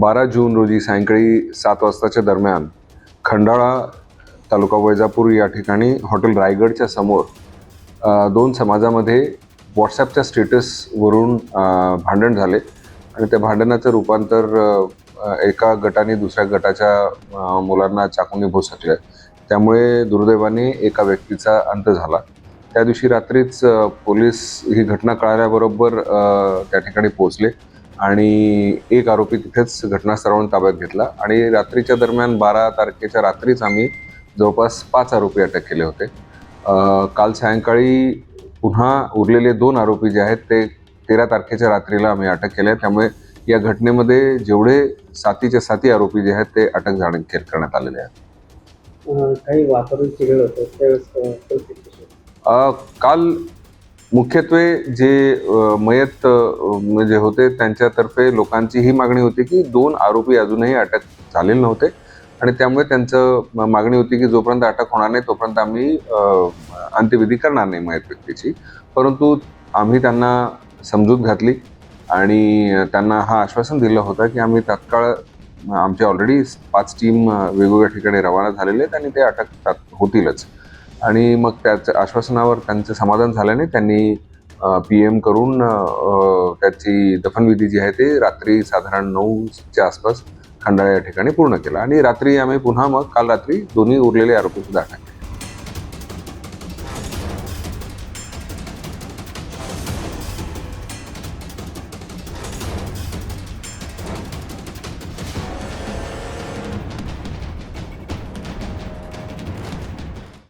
बारा जून रोजी सायंकाळी सात वाजताच्या दरम्यान खंडाळा तालुका वैजापूर या ठिकाणी हॉटेल रायगडच्या समोर दोन समाजामध्ये व्हॉट्सॲपच्या स्टेटसवरून भांडण झाले. आणि त्या भांडणाचं रूपांतर एका गटाने दुसऱ्या गटाच्या मुलांना चाकूने भोसकले त्यामुळे दुर्दैवाने एका व्यक्तीचा अंत झाला. त्या दिवशी रात्रीच पोलीस ही घटना कळाल्याबरोबर त्या ठिकाणी पोहोचले. आणि एक आरोपी तिथेच घटनास्थळावरून ताब्यात घेतला. आणि रात्रीच्या दरम्यान बारा तारखेच्या रात्रीच आम्ही जवळपास पाच आरोपी अटक केले होते. काल सायंकाळी पुन्हा उरलेले दोन आरोपी जे आहेत ते तेरा तारखेच्या रात्रीला आम्ही अटक केले त्यामुळे या घटनेमध्ये जेवढे सातीचे साती आरोपी जे आहेत ते अटक जाणे करण्यात आलेले आहेत. काही वातावरण चिघळ होतं काल मुख्यत्वे जे मयत म्हणजे होते त्यांच्यातर्फे लोकांची ही मागणी होती की दोन आरोपी अजूनही अटक झालेले नव्हते. आणि त्यामुळे त्यांचं मागणी होती की जोपर्यंत अटक होणार नाही तोपर्यंत आम्ही अंत्यविधी करणार नाही मयत व्यक्तीची. परंतु आम्ही त्यांना समजूत घातली आणि त्यांना हा आश्वासन दिलं होतं की आम्ही तात्काळ आमचे ऑलरेडी पाच टीम वेगवेगळ्या ठिकाणी रवाना झालेले आहेत आणि ते अटक होतीलच. आणि मग त्याचं आश्वासनावर त्यांचं समाधान झाल्याने त्यांनी पी एम करून त्याची दफनविधी जी आहे ते रात्री साधारण नऊच्या आसपास खंडाळा या ठिकाणी पूर्ण केला. आणि रात्री आम्ही पुन्हा मग काल रात्री दोन्ही उरलेले आरोपी सुद्धा अटक